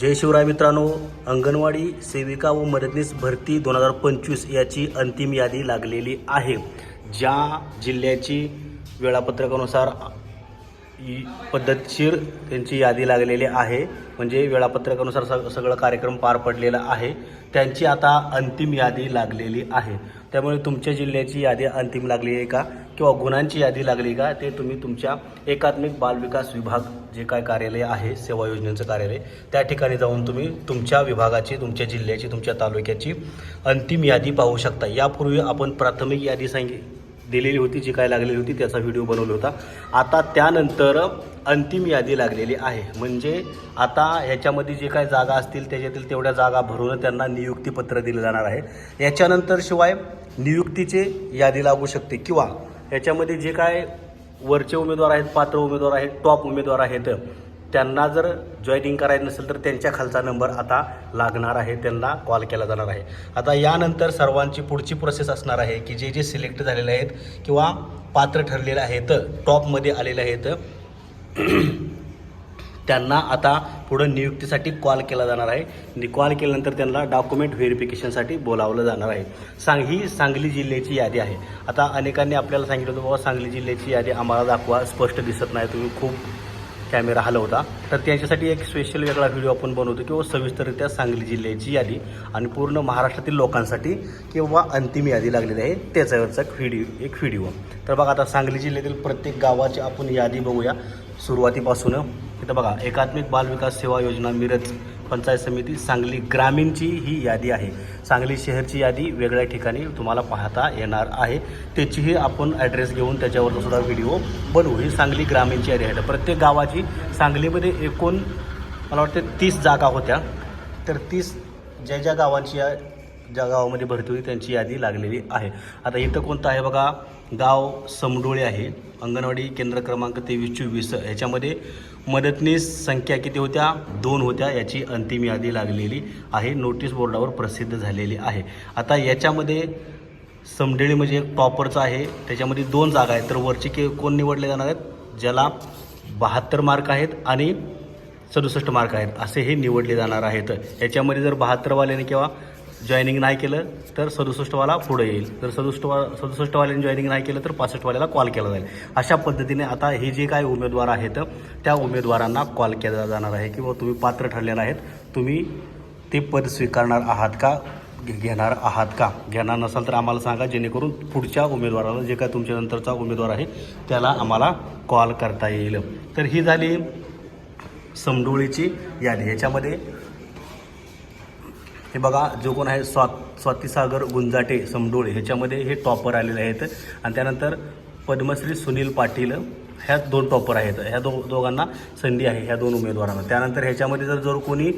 जय शिवराय मित्रांनो अंगणवाडी सेविका व मदतनीस भरती दोन हजार पंचवीस याची अंतिम यादी लागलेली आहे. ज्या जिल्ह्याची वेळापत्रकानुसार ई- पद्धतशीर त्यांची यादी लागलेली आहे म्हणजे वेळापत्रकानुसार सग सगळं कार्यक्रम पार पडलेला आहे त्यांची आता अंतिम यादी लागलेली आहे. त्यामुळे तुमच्या जिल्ह्याची यादी अंतिम लागली आहे का? किंवा गुणांची यादी लागली का? ते तुम्ही तुमच्या एकात्मिक बालविकास विभाग जे काय कार्यालय आहे सेवा योजनेचं कार्यालय त्या ठिकाणी जाऊन तुम्ही तुमच्या विभागाची तुमच्या जिल्ह्याची तुमच्या तालुक्याची अंतिम यादी पाहू शकता. यापूर्वी आपण प्राथमिक यादी सांगि दिलेली होती जी काय लागलेली होती त्याचा व्हिडिओ बनवला होता. आता त्यानंतर अंतिम यादी लागलेली आहे. म्हणजे आता ह्याच्यामध्ये जे काय जागा असतील त्याच्यातील तेवढ्या जागा भरून त्यांना नियुक्तीपत्र दिलं जाणार आहे. याच्यानंतर शिवाय नियुक्तीचे यादी लागू शकते. किंवा याच्यामध्ये जे काय वरचे उमेदवार आहेत पात्र उमेदवार आहेत टॉप उमेदवार आहेत त्यांना जर जॉईनिंग करायचं नसेल तर त्यांच्या खालचा नंबर आता लागणार आहे त्यांना कॉल केला जाणार आहे. आता यानंतर सर्वांची पुढची प्रोसेस असणार आहे की जे जे सिलेक्ट झालेले आहेत किंवा पात्र ठरलेले आहेत टॉपमध्ये आलेले आहेत त्यांना आता पुढं नियुक्तीसाठी कॉल केला जाणार आहे. आणि कॉल केल्यानंतर त्यांना डॉक्युमेंट व्हेरिफिकेशनसाठी बोलावलं जाणार आहे. सांग ही सांगली जिल्ह्याची यादी आहे. आता अनेकांनी आपल्याला सांगितलं होतं बाबा सांगली जिल्ह्याची यादी आम्हाला दाखवा. स्पष्ट दिसत नाही. तुम्ही खूप कॅमेरा हलवता तर त्यांच्यासाठी एक स्पेशल वेगळा व्हिडिओ आपण बनवतो किंवा सविस्तररित्या सांगली जिल्ह्याची यादी आणि पूर्ण महाराष्ट्रातील लोकांसाठी किंवा अंतिम यादी लागलेली आहे. त्याच्यावरचा एक व्हिडिओ एक व्हिडिओ तर बघा आता सांगली जिल्ह्यातील प्रत्येक गावाची आपण यादी बघूया. सुरुवातीपासून इथं बघा एकात्मिक बालविकास सेवा योजना मिरज. पंचायत समिती सांगली ग्रामीणची ही यादी आहे. सांगली शहरची यादी वेगळ्या ठिकाणी तुम्हाला पाहता येणार आहे. त्याचीही आपण ॲड्रेस घेऊन त्याच्यावरचा सुद्धा व्हिडिओ बनवू. ही सांगली ग्रामीणची यादी आहे. प्रत्येक गावाची सांगलीमध्ये एकूण मला वाटते तीस जागा होत्या. तर तीस ज्या ज्या गावांची या ज्या गावामध्ये भरती होती त्यांची यादी लागलेली आहे. आता इथं कोणतं आहे बघा? गाव समडोळे आहे. अंगणवाडी केंद्र क्रमांक तेवीस चोवीस. ह्याच्यामध्ये मदतनीस संख्या किती होत्या? दोन होत्या. याची अंतिम यादी लागलेली आहे. नोटीस बोर्डावर प्रसिद्ध झालेली आहे. आता याच्यामध्ये समडेळी म्हणजे एक टॉपरचं आहे. त्याच्यामध्ये दोन जागा आहेत. तर वरचे के कोण निवडले जाणार आहेत? ज्याला बहात्तर मार्क आहेत आणि सदुसष्ट मार्क आहेत. असे हे निवडले जाणार आहेत. याच्यामध्ये जर बहात्तरवाल्याने किंवा जॉईनिंग नाही केलं तर सदुसष्टवाला पुढे येईल. जर सदुसष्टवा सदुसष्टवाल्याने जॉईनिंग नाही केलं तर पासष्टवाल्याला कॉल केला जाईल. अशा पद्धतीने आता हे जे काय उमेदवार आहेत त्या उमेदवारांना कॉल केला जाणार आहे किंवा तुम्ही पात्र ठरलेला आहेत. तुम्ही ते पद स्वीकारणार आहात का? घे- घेणार आहात का? घेणार नसाल तर आम्हाला सांगा जेणेकरून पुढच्या उमेदवाराला जे काय तुमच्या नंतरचा उमेदवार आहे त्याला आम्हाला कॉल करता येईल. तर ही झाली समडोळीची यादी. याच्यामध्ये हे बघा जो कोण आहे स्वा स्वातीसागर गुंजाटे समडोळे ह्याच्यामध्ये हे टॉपर आलेले आहेत. आणि त्यानंतर पद्मश्री सुनील पाटील ह्या दोन टॉपर आहेत. ह्या दो दोघांना संधी आहे ह्या दोन उमेदवारांना. त्यानंतर ह्याच्यामध्ये जर जर कोणी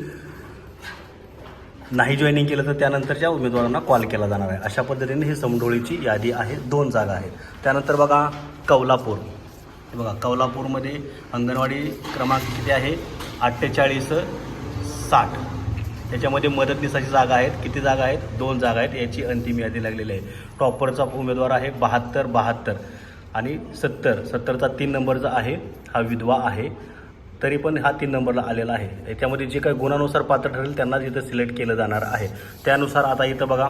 नाही जॉईनिंग केलं तर त्यानंतरच्या उमेदवारांना कॉल केला जाणार आहे. अशा पद्धतीने ही समडोळीची यादी आहे दोन जागा आहेत. त्यानंतर बघा कौलापूर. बघा कौलापूरमध्ये अंगणवाडी क्रमांक किती आहे? अठ्ठेचाळीस साठ. त्याच्यामध्ये मदतनीसाची जागा आहेत. किती जागा आहेत? दोन जागा आहेत. याची अंतिम यादी लागलेली आहे. टॉपरचा उमेदवार आहे बहात्तर बहात्तर आणि सत्तर. सत्तरचा तीन नंबरचा आहे हा विधवा आहे. तरी पण हा तीन नंबरला आलेला आहे. याच्यामध्ये जे काही गुणानुसार पात्र ठरेल त्यांनाच इथं सिलेक्ट केलं जाणार आहे. त्यानुसार आता इथं बघा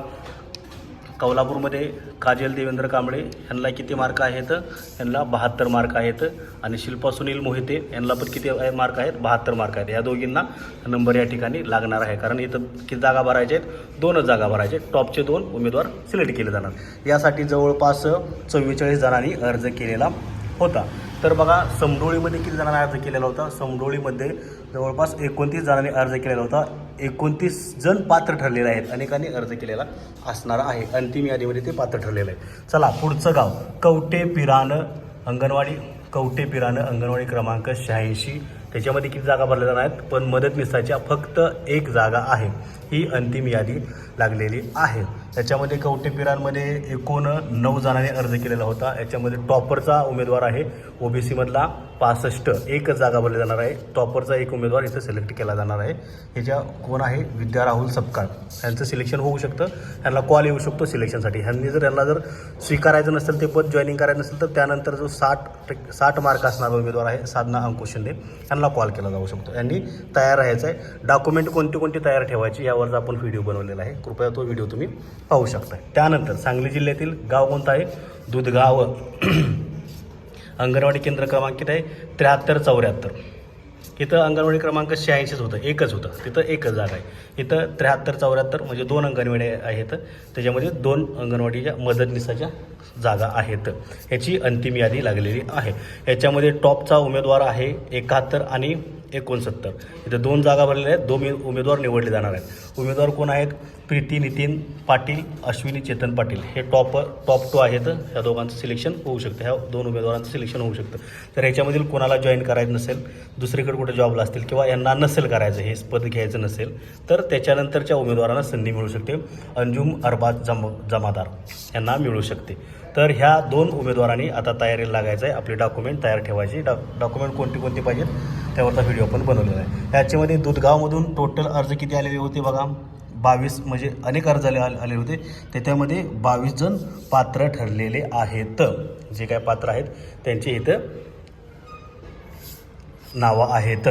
कौलापूरमध्ये काजल देवेंद्र कांबळे यांना किती मार्क आहेत? यांना बहात्तर मार्क आहेत. आणि शिल्पा सुनील मोहिते यांना पण किती मार्क आहेत? बहात्तर मार्क आहेत. या दोघींना नंबर या ठिकाणी लागणार आहे. कारण इथं किती जागा भरायच्या आहेत? दोनच जागा भरायच्या आहेत. टॉपचे दोन उमेदवार सिलेक्ट केले जाणार. यासाठी जवळपास चव्वेचाळीस जणांनी अर्ज केलेला होता. तर बघा समडोळीमध्ये किती जणांनी अर्ज केलेला होता? समडोळीमध्ये जवळपास एकोणतीस जणांनी अर्ज केलेला होता. एकोणतीस जण पात्र ठरलेले आहेत. अनेकांनी अर्ज केलेला असणार आहे. अंतिम यादीमध्ये ते पात्र ठरलेलं आहे चला पुढचं गाव. कवटे पिरान अंगणवाडी कवटे पिरान अंगणवाडी क्रमांक शहाऐंशी. त्याच्यामध्ये किती जागा भरल्या जाणार आहेत? पण मदतनीसाच्या फक्त एक जागा आहे. ही अंतिम यादी लागलेली आहे. याच्यामध्ये कवटेपिरांमध्ये एकूण नऊ जणांनी अर्ज केलेला होता. याच्यामध्ये टॉपरचा उमेदवार आहे. ओबीसीमधला पासष्ट एकच जागा भरली जाणार आहे. टॉपरचा एक उमेदवार इथं सिलेक्ट केला जाणार आहे. ह्याच्या कोण आहे? विद्या राहुल सपकाळ. यांचं सिलेक्शन होऊ शकतं. यांना कॉल येऊ शकतो सिलेक्शनसाठी ह्यांनी जर यांना जर स्वीकारायचं नसेल ते पद जॉईनिंग करायचं नसेल तर त्यानंतर जो साठ टक्के साठ मार्क असणारा उमेदवार आहे साधना अंकुश शिंदे यांना कॉल केला जाऊ शकतो. यांनी तयार राहायचं आहे. डॉक्युमेंट कोणती कोणती तयार ठेवायची यावरचा आपण व्हिडिओ बनवलेला आहे. कृपया तो व्हिडिओ तुम्ही पाहू शकता त्यानंतर सांगली जिल्ह्यातील गाव कोणतं आहे? दुधगाव. अंगणवाडी केंद्र क्रमांक किती आहे? त्र्याहत्तर चौऱ्याहत्तर. इथं अंगणवाडी क्रमांक शहाऐंशीच होतं एकच होतं. तिथं एकच जागा आहे. इथं त्र्याहत्तर चौऱ्याहत्तर म्हणजे दोन अंगणवाडी आहेत. त्याच्यामध्ये दोन अंगणवाडीच्या मदतनीसाच्या जागा आहेत. याची अंतिम यादी लागलेली आहे. याच्यामध्ये टॉपचा उमेदवार आहे एकाहत्तर आणि एकोणसत्तर. इथं दोन जागा भरलेल्या आहेत. दोन उमेदवार निवडले जाणार आहेत. उमेदवार कोण आहेत? प्रीती नितीन पाटील अश्विनी चेतन पाटील. हे टॉप टॉप टू आहेत. ह्या दोघांचं सिलेक्शन होऊ शकतं. ह्या दोन उमेदवारांचं सिलेक्शन होऊ शकतं. तर ह्याच्यामधील कोणाला जॉईन करायचं नसेल दुसरीकडे कुठे जॉबला असतील किंवा यांना नसेल करायचं हे पद घ्यायचं नसेल तर त्याच्यानंतरच्या उमेदवारांना संधी मिळू शकते. अंजुम अरबाज जम जमादार यांना मिळू शकते. तर ह्या दोन उमेदवारांनी आता तयारीला लागायचं आहे. आपले डॉक्युमेंट तयार ठेवायचे. डॉ डॉक्युमेंट कोणती कोणती पाहिजेत? त्यावरचा व्हिडिओ आपण बनवलेला आहे. ह्याच्यामध्ये दुधगावमधून टोटल अर्ज किती आलेले होते बघा. बावीस म्हणजे अनेक अर्ज आले आले होते. त्याच्यामध्ये बावीस जण पात्र ठरलेले आहेत. जे काय पात्र आहेत त्यांचे इथं नावं आहेत.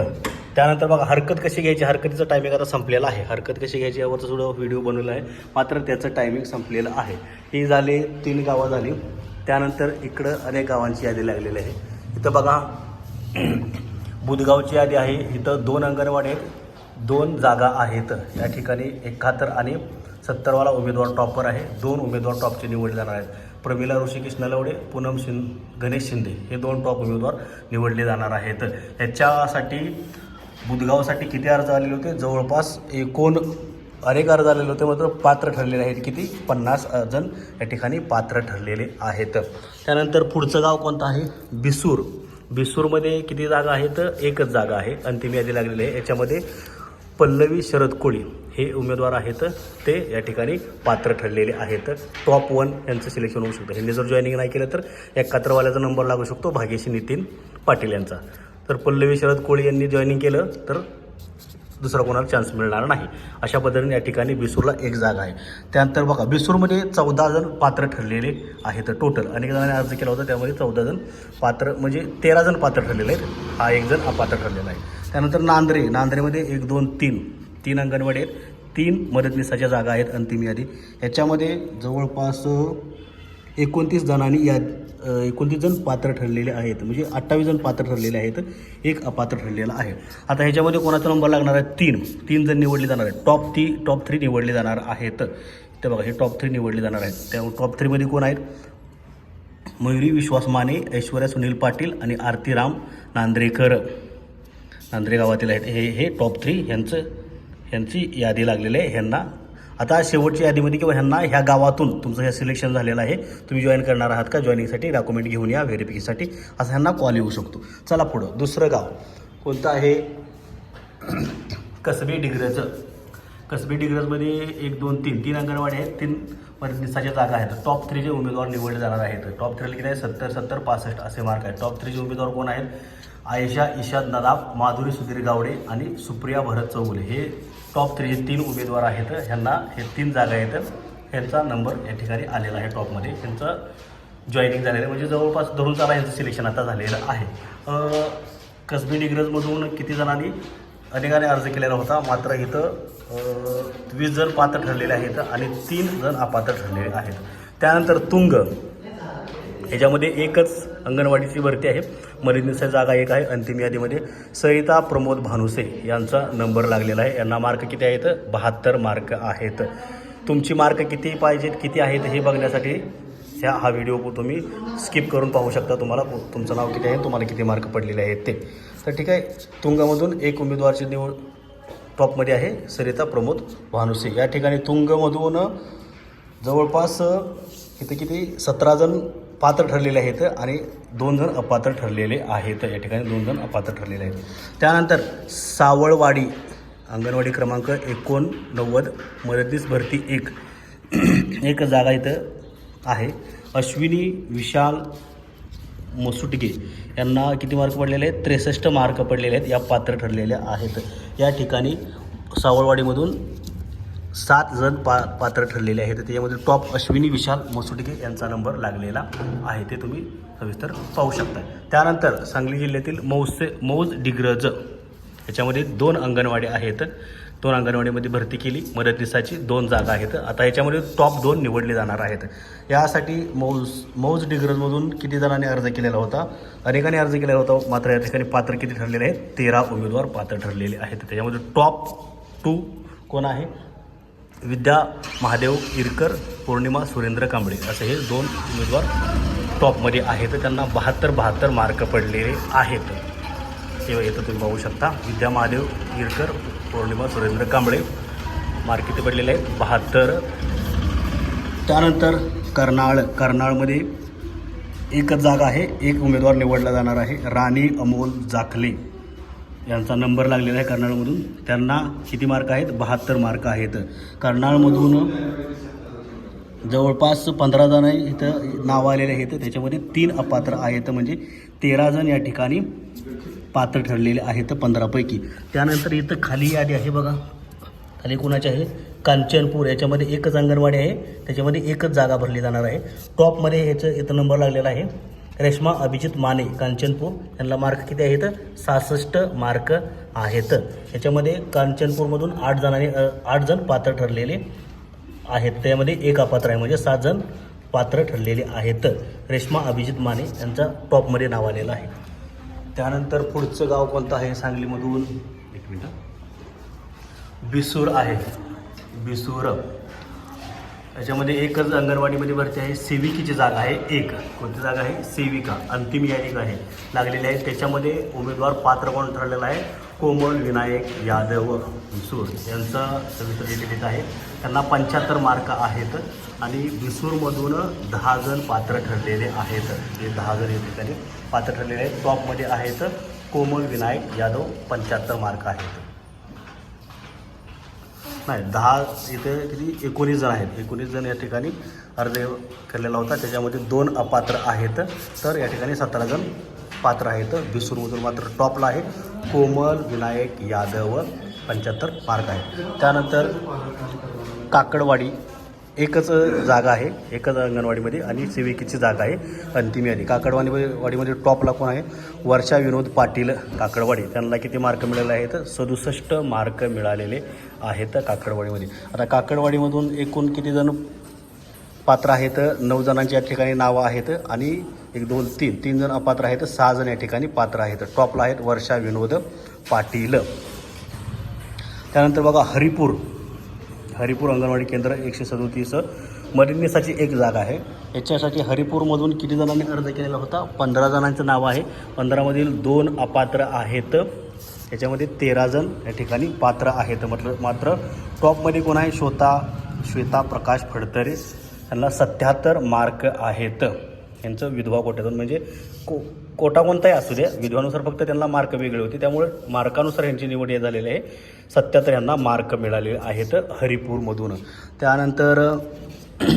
त्यानंतर बघा हरकत कशी घ्यायची? हरकतीचं टायमिंग आता संपलेलं आहे. हरकत कशी घ्यायची? यावरचं सुद्धा व्हिडिओ बनवला आहे. मात्र त्याचं टायमिंग संपलेलं आहे. ही झाले तीन गावं झाली. त्यानंतर इकडं अनेक गावांची यादी लागलेली आहे. इथं बघा बुधगावची यादी आहे. इथं दोन अंगणवाडी आहेत. दोन जागा आहेत. या ठिकाणी एकाहत्तर आणि सत्तरवाला उमेदवार टॉपर आहे. दोन उमेदवार टॉपचे निवडले जाणार आहेत. प्रमिला ऋषिकेश नलवडे पूनम शिंद गणेश शिंदे हे दोन टॉप उमेदवार निवडले जाणार आहेत. ह्याच्यासाठी बुधगावसाठी किती अर्ज आलेले होते? जवळपास एकूण अनेक अर्ज आलेले होते मात्र पात्र ठरलेले आहेत किती? पन्नास जण या ठिकाणी पात्र ठरलेले आहेत. त्यानंतर पुढचं गाव कोणतं आहे? बिसूर. बिसूरमध्ये किती जागा आहेत? एकच जागा आहे. अंतिम यादी लागलेली आहे. याच्यामध्ये पल्लवी शरद कोळी हे उमेदवार आहेत. ते या ठिकाणी पात्र ठरलेले आहेत. टॉप वन यांचं सिलेक्शन होऊ शकतं. ह्यांनी जर जॉईनिंग नाही केलं तर एकाहत्तरवाल्याचा नंबर लागू शकतो. भाग्यशी नितीन पाटील यांचा. तर पल्लवी शरद कोळी यांनी जॉईनिंग केलं तर दुसरा कोणाला चान्स मिळणार नाही. अशा पद्धतीने या ठिकाणी बिसूरला एक जागा आहे. त्यानंतर बघा बिसूरमध्ये चौदा जण पात्र ठरलेले आहेत टोटल अनेक जणांनी अर्ज केला होता त्यामध्ये चौदा जण पात्र म्हणजे तेरा जण पात्र ठरलेले आहेत. हा एक जण अपात्र ठरलेला आहे. त्यानंतर नांद्रे. नांद्रेमध्ये एक दोन तीन. तीन अंगणवाडी आहेत. तीन मदतनीसाच्या जागा आहेत अंतिम यादी. याच्यामध्ये जवळपास एकोणतीस जणांनी या एकोणतीस जण पात्र ठरलेले आहेत. म्हणजे अठ्ठावीस जण पात्र ठरलेले आहेत. एक अपात्र ठरलेला आहे. आता ह्याच्यामध्ये कोणाचा नंबर लागणार आहे? तीन. तीन जण निवडले जाणार आहेत. टॉप ती टॉप थ्री निवडले जाणार आहेत. ते बघा हे टॉप थ्री निवडले जाणार आहेत. त्यामुळे टॉप थ्रीमध्ये कोण आहेत? मयुरी विश्वास माने ऐश्वर्या सुनील पाटील आणि आरती राम नांद्रेकर. नांद्रे गावातील आहेत. हे हे टॉप थ्री ह्यांचं ह्यांची यादी लागलेली आहे. ह्यांना आता शेवटच्या यादीमध्ये किंवा ह्यांना ह्या गावातून तुमचं हे सिलेक्शन झालेलं आहे. तुम्ही जॉईन करणार आहात का? जॉईनिंगसाठी डॉक्युमेंट घेऊन या व्हेरिफिकेशनसाठी असं ह्यांना कॉल येऊ शकतो. चला पुढं. दुसरं गाव. कोणतं आहे? कसबी डिग्रजं कसबी डिग्रजमध्ये एक दोन तीन. तीन अंगणवाडी आहेत. तीन दिसाच्या जागा आहेत. टॉप थ्रीचे उमेदवार निवडले जाणार आहेत. टॉप थ्रीला किती आहे? सत्तर सत्तर पासष्ट असे मार्क आहेत. टॉप थ्रीचे उमेदवार कोण आहेत? आयशा इशाद नदाब माधुरी सुधीर गावडे आणि सुप्रिया भरत चौगुले. हे टॉप थ्री हे तीन उमेदवार आहेत. ह्यांना हे तीन जागा आहेत. ह्यांचा नंबर या ठिकाणी आलेला आहे टॉपमध्ये ह्यांचं जॉईनिंग झालेलं आहे. म्हणजे जवळपास धरून चाला यांचं सिलेक्शन आता झालेलं आहे. कसबी डिग्रजमधून किती जणांनी अनेकाने अर्ज केलेला होता. मात्र इथं वीस जण पात्र ठरलेले आहेत आणि तीन जण अपात्र ठरलेले आहेत. त्यानंतर तुंग. ह्याच्यामध्ये एकच अंगणवाडीची भरती आहे. मदतनीसच्या जागा एक आहे. अंतिम यादीमध्ये सरिता प्रमोद भानुसे यांचा नंबर लागलेला आहे. यांना मार्क किती आहेत? बहात्तर मार्क आहेत. तुमची मार्क किती पाहिजेत किती आहेत हे बघण्यासाठी ह्या हा व्हिडिओ तुम्ही स्किप करून पाहू शकता. तुम्हाला तुमचं नाव किती आहे तुम्हाला किती मार्क पडलेले आहेत ते. तर ठीक आहे तुंगामधून एक उमेदवारची निवड टॉपमध्ये आहे. सरिता प्रमोद भानुसे. या ठिकाणी तुंगमधून जवळपास इथं किती? सतरा जण पात्र ठरलेले आहेत आणि दोन जण अपात्र ठरलेले आहेत. या ठिकाणी दोन जण अपात्र ठरलेले आहेत. त्यानंतर सावळवाडी अंगणवाडी क्रमांक एकोणनव्वद मदतीस भरती एक. एक जागा इथं आहे. अश्विनी विशाल मसुटगे यांना किती मार्क पडलेले आहेत? त्रेसष्ट मार्क पडलेले आहेत. या पात्र ठरलेल्या आहेत. या ठिकाणी सावळवाडीमधून सात जण पा पात्र ठरलेले आहेत. त्याच्यामध्ये टॉप अश्विनी विशाल मसुटिके यांचा नंबर लागलेला आहे. ते तुम्ही सविस्तर पाहू शकता त्यानंतर सांगली जिल्ह्यातील मौसे मौज डिग्रज याच्यामध्ये दोन अंगणवाडी आहेत. दोन अंगणवाडीमध्ये भरती केली मदतनीसाची दोन जागा आहेत. आता याच्यामध्ये टॉप दोन निवडले जाणार आहेत. यासाठी मौज मौज डिग्रजमधून किती जणांनी अर्ज केलेला होता? अनेकांनी अर्ज केलेला होता मात्र या ठिकाणी पात्र किती ठरलेले आहेत? तेरा उमेदवार पात्र ठरलेले आहेत. त्याच्यामध्ये टॉप टू कोण आहे? विद्या महादेव इरकर पौर्णिमा सुरेंद्र कांबळे असे हे दोन उमेदवार टॉपमध्ये आहेत. त्यांना बहात्तर बहात्तर मार्क पडलेले आहेत. हे इथं तुम्ही पाहू शकता. विद्या महादेव इरकर पौर्णिमा सुरेंद्र कांबळे मार्क किती पडलेले आहेत? बहात्तर. त्यानंतर कर्नाळ कर्नाळमध्ये एकच जागा आहे. एक उमेदवार निवडला जाणार आहे. राणी अमोल जाखले. यांचा नंबर लागलेला आहे कर्नाळमधून. त्यांना किती मार्क आहेत? बहात्तर मार्क आहेत. कर्नाळमधून जवळपास पंधरा जण इथं नाव आलेले आहेत त्याच्यामध्ये तीन अपात्र आहेत. म्हणजे तेरा जण या ठिकाणी पात्र ठरलेले आहेत पंधरापैकी. त्यानंतर इथं खाली यादी आहे बघा. खाली कोणाची आहे? कांचनपूर. याच्यामध्ये एकच अंगणवाडी आहे. त्याच्यामध्ये एकच जागा भरली जाणार आहे. टॉपमध्ये ह्याचं इथं नंबर लागलेला आहे. रेश्मा अभिजित माने कांचनपूर. यांना मार्क किती आहेत? सहासष्ट मार्क आहेत. याच्यामध्ये कांचनपूरमधून आठ जणांनी आठ जण पात्र ठरलेले आहेत. त्यामध्ये एक अपात्र आहे म्हणजे सात जण पात्र ठरलेले आहेत. रेश्मा अभिजित माने यांचा टॉपमध्ये नाव आलेलं आहे. त्यानंतर पुढचं गाव कोणतं आहे सांगलीमधून? एक मिनटं. बिसूर आहे. बिसूर याच्यामध्ये एकच अंगणवाडीमध्ये भरती आहे सेविकेची जागा आहे एक. कोणती जागा आहे? सेविका. अंतिम यादी आहे. लागलेली आहे. त्याच्यामध्ये उमेदवार पात्र कोण ठरलेला आहे कोमल विनायक यादव बिसूर यांचं सविस्तर डिटेल आहे त्यांना पंच्याहत्तर मार्क आहेत आणि बिसूरमधून दहा जण पात्र ठरलेले आहेत. हे दहा जण या ठिकाणी पात्र ठरलेले आहेत. टॉपमध्ये आहेत कोमल विनायक यादव पंच्याहत्तर मार्क आहेत. नाही दहा इथे किती? एकोणीस जण आहेत. एकोणीस जण या ठिकाणी अर्ज केलेला होता. त्याच्यामध्ये दोन अपात्र आहेत. तर या ठिकाणी सतरा जण पात्र आहेत. बिसूरमधून मात्र टॉपला आहे. कोमल विनायक यादव पंच्याहत्तर मार्क आहे त्यानंतर काकडवाडी एकच जागा आहे एकच अंगणवाडीमध्ये आणि सेविकेची जागा आहे अंतिम यादी काकडवाडी वाडीमध्ये टॉपला कोण आहे? वर्षा विनोद पाटील काकडवाडी. त्यांना किती मार्क मिळाले आहेत? सदुसष्ट मार्क मिळालेले आहेत काकडवाडीमध्ये. आता काकडवाडीमधून एकूण किती जण पात्र आहेत? नऊ जणांची या ठिकाणी नावं आहेत आणि एक दोन तीन तीन जण अपात्र आहेत सहा जण या ठिकाणी पात्र आहेत. टॉपला आहेत वर्षा विनोद पाटील. त्यानंतर बघा हरिपूर. हरिपूर अंगणवाडी केंद्र एकशे सदोतीस. मरिनिसाची एक जागा आहे. याच्यासाठी हरिपूरमधून किती जणांनी अर्ज केलेला होता? पंधरा जणांचं नाव आहे. पंधरामधील दोन अपात्र आहेत. याच्यामध्ये तेरा जण या ठिकाणी पात्र आहेत. म्हटलं मात्र टॉपमध्ये कोण आहे? श्वेता श्वेता प्रकाश फडतरे. त्यांना सत्याहत्तर मार्क आहेत. यांचं विधवा कोट्यातून म्हणजे को कोटा कोणताही असू द्या. विधवानुसार फक्त त्यांना मार्क वेगळे होते. त्यामुळे मार्कानुसार यांची निवड हे झालेली आहे. सत्याहत्तर यांना मार्क मिळाले आहेत हरिपूरमधून. त्यानंतर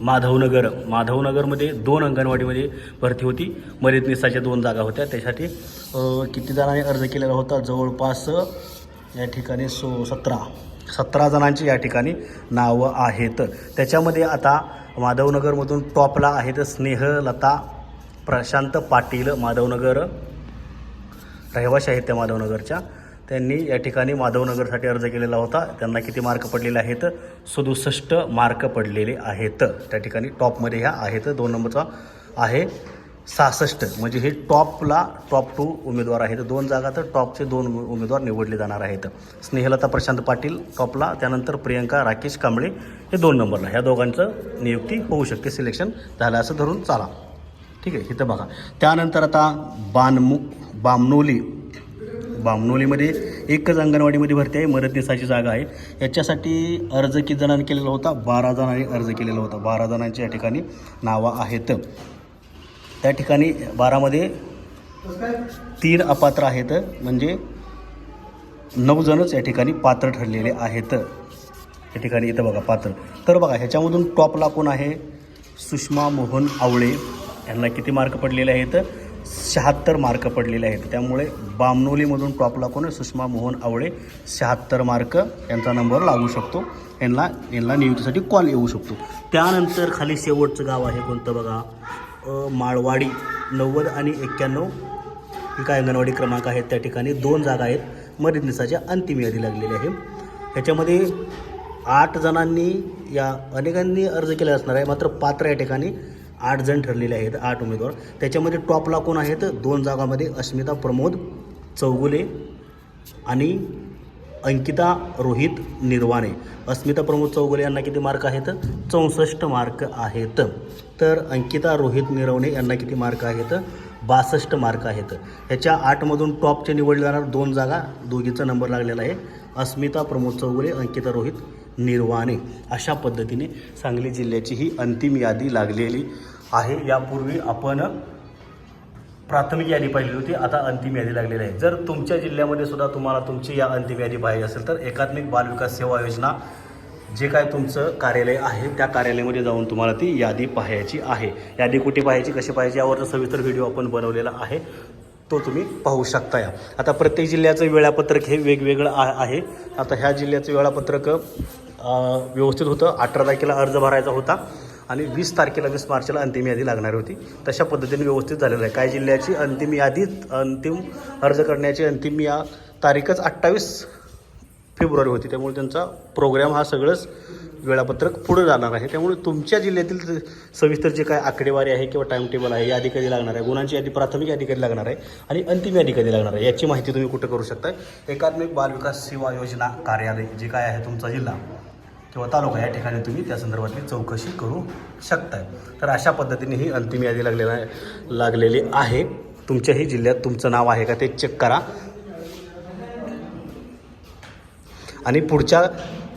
माधवनगर. माधवनगरमध्ये दोन अंगणवाडीमध्ये भरती होती. मदतनीसाच्या दोन जागा होत्या. त्यासाठी किती जणांनी अर्ज केलेला होता? जवळपास या ठिकाणी सो सतरा. सतरा जणांची या ठिकाणी नावं आहेत. त्याच्यामध्ये आता माधवनगरमधून टॉपला आहेत स्नेहलता प्रशांत पाटील माधवनगर रहिवाशी आहेत त्या माधवनगरच्या. त्यांनी या ठिकाणी माधवनगरसाठी अर्ज केलेला होता. त्यांना किती मार्क पडलेले आहेत? सदुसष्ट मार्क पडलेले आहेत. त्या ठिकाणी टॉपमध्ये ह्या आहेत. दोन नंबरचा आहे. सहासष्ट. म्हणजे हे टॉपला टॉप टू उमेदवार आहेत. दोन जागा तर टॉपचे दोन उमेदवार निवडले जाणार आहेत. स्नेहलता प्रशांत पाटील टॉपला. त्यानंतर प्रियंका राकेश कांबळे हे दोन नंबरला. ह्या दोघांचं नियुक्ती होऊ शकते. सिलेक्शन झालं असं धरून चाला. ठीक आहे इथं बघा. त्यानंतर आता बानमु बामनोली. बामनोलीमध्ये एकच अंगणवाडीमध्ये भरती आहे मदतनीसाची जागा आहे. याच्यासाठी अर्ज किती जणांनी केलेला होता? बारा जणांनी अर्ज केलेला होता. बारा जणांची या ठिकाणी नावं आहेत. त्या ठिकाणी बारामध्ये तीन अपात्र आहेत म्हणजे नऊ जणच या ठिकाणी पात्र ठरलेले आहेत. या ठिकाणी इथं बघा पात्र. तर बघा ह्याच्यामधून टॉपला कोण आहे? सुषमा मोहन आवळे. यांना किती मार्क पडलेले आहेत? शहात्तर मार्क पडलेले आहेत. त्यामुळे बामनोलीमधून टॉपला कोण सुषमा मोहन आवळे शहात्तर मार्क यांचा नंबर लागू शकतो. यांना यांना नियुक्तीसाठी कॉल येऊ शकतो. त्यानंतर खाली शेवटचं गाव आहे कोणतं बघा? माळवाडी. नव्वद आणि एक्क्याण्णव ही काय अंगणवाडी क्रमांक आहेत. त्या ठिकाणी दोन जागा आहेत. मदतनीसाच्या अंतिम यादी लागलेली आहे. ह्याच्यामध्ये आठ जणांनी या अनेकांनी अर्ज केला असणार आहे. मात्र पात्र या ठिकाणी आठ जण ठरलेले आहेत आठ उमेदवार. त्याच्यामध्ये टॉपला कोण आहेत. दोन जागामध्ये अस्मिता प्रमोद चौगुले आणि अंकिता रोहित निर्वाणे. अस्मिता प्रमोद चौगुले यांना किती मार्क आहेत? चौसष्ट मार्क आहेत. तर अंकिता रोहित निरवणे यांना किती मार्क आहेत? बासष्ट मार्क आहेत. ह्याच्या आठमधून टॉपचे निवडले जाणार दोन जागा. दोघीचा नंबर लागलेला आहे. अस्मिता प्रमोद चौगुले अंकिता रोहित निर्वाणे. अशा पद्धतीने सांगली जिल्ह्याची ही अंतिम यादी लागलेली. आहे. यापूर्वी आपण प्राथमिक यादी पाहिली होती. आता अंतिम यादी लागलेली आहे. जर तुमच्या जिल्ह्यामध्ये सुद्धा तुम्हाला तुमची या अंतिम यादी पाहिजे असेल तर एकात्मिक बालविकास सेवा योजना जे काय तुमचं कार्यालय आहे त्या कार्यालयामध्ये जाऊन तुम्हाला ती यादी पाहायची आहे. यादी कुठे पाहायची कशी पाहायची यावरचा सविस्तर व्हिडिओ आपण बनवलेला आहे. तो तुम्ही पाहू शकता या. आता प्रत्येक जिल्ह्याचं वेळापत्रक हे वेगवेगळं आ- आहे. आता ह्या जिल्ह्याचं वेळापत्रक व्यवस्थित होतं. अठरा तारखेला अर्ज भरायचा होता. आणि वीस तारखेला वीस मार्चला अंतिम यादी लागणार होती. तशा पद्धतीने व्यवस्थित झालेलं आहे. काय जिल्ह्याची अंतिम यादी अंतिम अर्ज करण्याची अंतिम या तारीखच अठ्ठावीस फेब्रुवारी होती. त्यामुळे त्यांचा प्रोग्राम हा सगळंच वेळापत्रक पुढे जाणार आहे. त्यामुळे तुमच्या जिल्ह्यातील स- सविस्तर जे काय आकडेवारी आहे किंवा टाइम टेबल आहे यादी कधी लागणार आहे? गुणांची यादी प्राथमिक यादी कधी लागणार आहे? आणि अंतिम यादी कधी लागणार आहे? याची माहिती तुम्ही कुठं करू शकताय? एकात्मिक बाल विकास सेवा योजना कार्यालय जे काय आहे तुमचा जिल्हा? किंवा तालुका या ठिकाणी तुम्ही त्या संदर्भातली चौकशी करू शकताय. तर अशा पद्धतीने ही अंतिम यादी लागलेला लागलेली आहे. तुमच्याही जिल्ह्यात तुमचं नाव आहे का ते चेक करा. आणि पुढच्या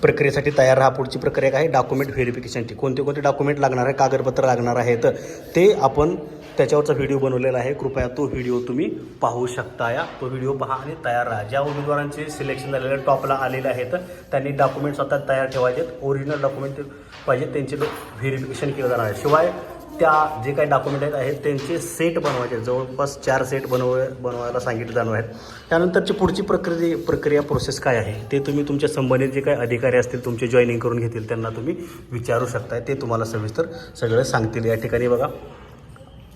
प्रक्रियेसाठी तयार राहा पुढची प्रक्रिया काय डॉक्युमेंट व्हेरिफिकेशनची कोणते कोणते डॉक्युमेंट लागणार आहे कागदपत्र लागणार आहेत ते आपण त्याच्यावरचा व्हिडिओ बनवलेला आहे. कृपया तो व्हिडिओ तुम्ही पाहू शकता या. तो व्हिडिओ पहा आणि तयार राहा. ज्या उमेदवारांचे सिलेक्शन झालेले टॉपला आलेले आहेत त्यांनी डॉक्युमेंट स्वतः तयार ठेवायचे. ओरिजिनल डॉक्युमेंट पाहिजे त्यांचे व्हेरिफिकेशन केलं जाणार आहे. शिवाय त्या जे काही डॉक्युमेंट आहेत त्यांचे सेट बनवायचे. जवळपास चार सेट बनव बनवायला सांगितले जाणार आहेत. त्यानंतरची पुढची प्रक्रिया प्रक्रिया प्रोसेस काय आहे ते तुम्ही तुमच्या संबंधित जे काही अधिकारी असतील तुमचे जॉईनिंग करून घेतील त्यांना तुम्ही विचारू शकताय. ते तुम्हाला सविस्तर सगळं सांगतील. या ठिकाणी बघा.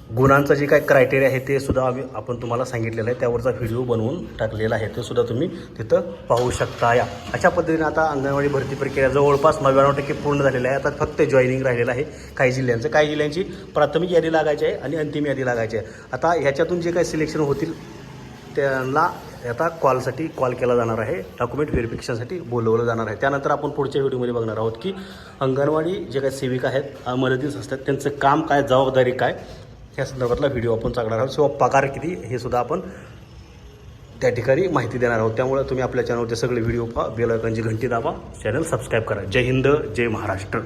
गुणांचं जे काय क्रायटेरिया आहे ते सुद्धा आम्ही आपण तुम्हाला सांगितलेलं आहे. त्यावरचा व्हिडिओ बनवून टाकलेला आहे. ते सुद्धा तुम्ही तिथं पाहू शकता. या. अशा पद्धतीने आता अंगणवाडी भरती प्रक्रिया जवळपास नव्याण्णव टक्के पूर्ण झालेलं आहे. आता फक्त जॉईनिंग राहिलेलं आहे. काही जिल्ह्यांचं काही जिल्ह्यांची प्राथमिक यादी लागायची आहे आणि अंतिम यादी लागायची आहे. आता ह्याच्यातून जे काही सिलेक्शन होतील त्यांना आता कॉलसाठी कॉल केला जाणार आहे. डॉक्युमेंट व्हेरिफिकेशनसाठी बोलवलं जाणार आहे. त्यानंतर आपण पुढच्या व्हिडिओमध्ये बघणार आहोत की अंगणवाडी जे काही सेविका आहेत मदतीस असतात त्यांचं काम काय जबाबदारी काय? ह्या संदर्भातला व्हिडिओ आपण सांगणार आहोत. किंवा पगार किती हे सुद्धा आपण त्या ठिकाणी माहिती देणार आहोत. त्यामुळे तुम्ही आपल्या चॅनलवरचे सगळे व्हिडिओ पहा. बेल घंटी दाबा. चॅनल सबस्क्राईब करा. जय हिंद जय महाराष्ट्र.